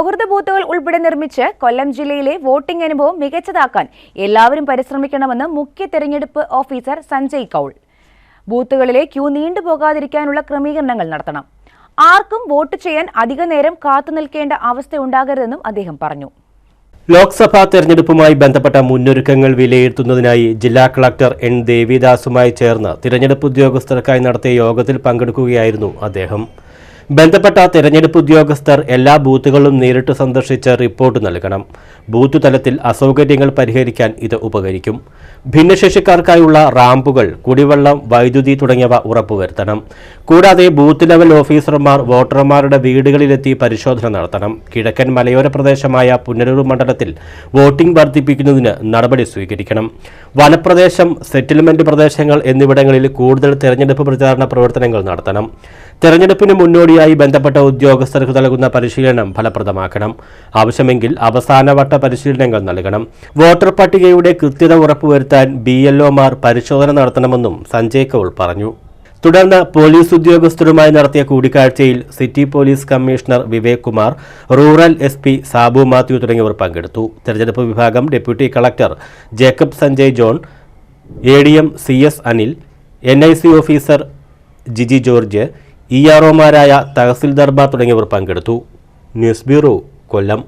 സൗഹൃദ ബൂത്തുകൾ ഉൾപ്പെടെ നിർമ്മിച്ച് കൊല്ലം ജില്ലയിലെ വോട്ടിംഗ് അനുഭവം മികച്ചതാക്കാൻ എല്ലാവരും പരിശ്രമിക്കണമെന്ന് മുഖ്യ തെരഞ്ഞെടുപ്പ് ഓഫീസർ സഞ്ജയ് കൌൾ. ബൂത്തുകളിലെ ക്യൂ നീണ്ടുപോകാതിരിക്കാനുള്ള ക്രമീകരണങ്ങൾ നടത്തണം. ആർക്കും വോട്ട് ചെയ്യാൻ അധിക നേരം കാത്തു നിൽക്കേണ്ട അവസ്ഥ ഉണ്ടാകരുതെന്നും അദ്ദേഹം പറഞ്ഞു. ലോക്സഭാ തെരഞ്ഞെടുപ്പുമായി ബന്ധപ്പെട്ട മുന്നൊരുക്കങ്ങൾ വിലയിരുത്തുന്നതിനായി ജില്ലാ കളക്ടർ എൻ. ദേവിദാസുമായി ചേർന്ന് തിരഞ്ഞെടുപ്പ് ഉദ്യോഗസ്ഥർക്കായി നടത്തിയ യോഗത്തിൽ പങ്കെടുക്കുകയായിരുന്നു അദ്ദേഹം. ബന്ധപ്പെട്ട തിരഞ്ഞെടുപ്പ് ഉദ്യോഗസ്ഥർ എല്ലാ ബൂത്തുകളും നേരിട്ട് സന്ദർശിച്ച് റിപ്പോർട്ട് നൽകണം. ബൂത്ത് തലത്തിൽ അസൗകര്യങ്ങൾ പരിഹരിക്കാൻ ഇത് ഉപകരിക്കും. ഭിന്നശേഷിക്കാർക്കായുള്ള റാമ്പുകൾ കുടിവെള്ളം വൈദ്യുതി തുടങ്ങിയവ ഉറപ്പുവരുത്തണം. കൂടാതെ ബൂത്ത് ലെവൽ ഓഫീസർമാർ വോട്ടർമാരുടെ വീടുകളിലെത്തി പരിശോധന നടത്തണം. കിഴക്കൻ മലയോര പ്രദേശമായ പുനലൂർ മണ്ഡലത്തിൽ വോട്ടിംഗ് വർദ്ധിപ്പിക്കുന്നതിന് നടപടി സ്വീകരിക്കണം. വനപ്രദേശം സെറ്റിൽമെന്റ് പ്രദേശങ്ങൾ എന്നിവിടങ്ങളിൽ കൂടുതൽ തെരഞ്ഞെടുപ്പ് പ്രചാരണ പ്രവർത്തനങ്ങൾ നടത്തണം. തെരഞ്ഞെടുപ്പിന് മുന്നോടിയായി ബന്ധപ്പെട്ട ഉദ്യോഗസ്ഥർക്ക് നൽകുന്ന പരിശീലനം ഫലപ്രദമാക്കണം. ആവശ്യമെങ്കിൽ അവസാനവട്ട പരിശീലനങ്ങൾ നൽകണം. വോട്ടർ പട്ടികയുടെ കൃത്യത ഉറപ്പുവരുത്താൻ ബി എൽഒമാർ പരിശോധന നടത്തണമെന്നും സഞ്ജയ് കൌൾ പറഞ്ഞു. തുടർന്ന് പോലീസ് ഉദ്യോഗസ്ഥരുമായി നടത്തിയ കൂടിക്കാഴ്ചയിൽ city police commissioner Vivek Kumar rural S P Sabu Mathew തുടങ്ങിയവർ പങ്കെടുത്തു. തെരഞ്ഞെടുപ്പ് വിഭാഗം deputy collector Jacob Sanjay John A D M C S Anil N I C officer Jiji George E R ഒമാരായ തഹസിൽദാർമാർ തുടങ്ങിയവർ പങ്കെടുത്തു. News bureau Kollam.